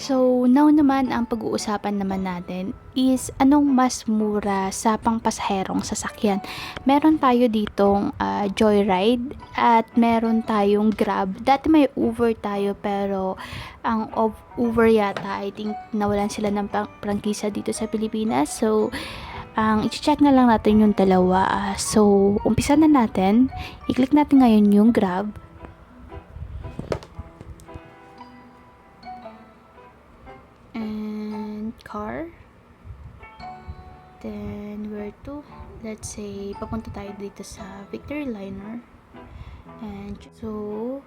So, now naman ang pag-uusapan naman natin is anong mas mura sa pangpasaherong sasakyan. Meron tayo ditong ah, Joyride at meron tayong Grab. Dati may Uber tayo pero ang of Uber yata I think nawalan sila ng prangkisa dito sa Pilipinas. So, ang i-check na lang natin yung dalawa. Ah, so, umpisa na natin. I-click natin ngayon yung Grab. And car. Then, where to? Let's say, papunta tayo dito sa Victory Liner. And so,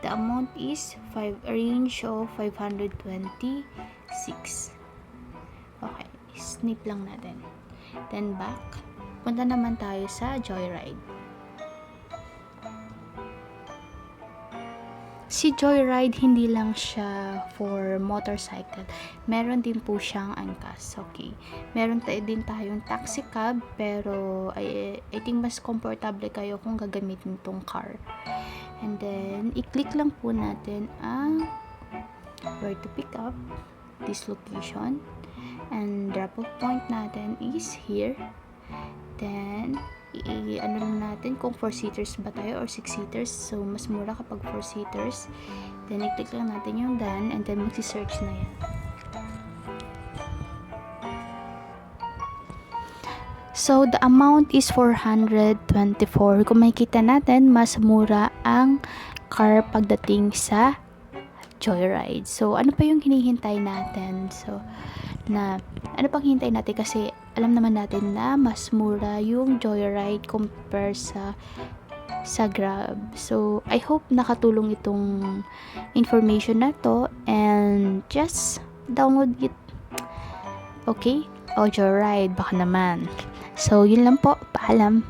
the amount is 5, a range of 526. Okay, snip lang natin. Then back, punta naman tayo sa Joyride. Si Joyride, hindi lang siya for motorcycle. Meron din po siyang angkas. Okay. Meron tayo din tayong taxi cab, pero I, I think mas comfortable kayo kung gagamitin tong car. And then, i-click lang po natin ang where to pick up this location. And drop-off point natin is here. Then, i- ano lang natin kung 4-seaters ba tayo or 6-seaters. So, mas mura kapag 4-seaters. Then, i-click lang natin yung done and then magsi-search na yan. So, the amount is 424. Kung makikita natin, mas mura ang car pagdating sa Joyride. So, ano pa yung hinihintay natin? So, na ano pang hintay natin kasi alam naman natin na mas mura yung Joyride compare sa sa Grab. So, I hope nakatulong itong information na to and just download it. Okay? O Joyride, baka naman. So, yun lang po. Paalam.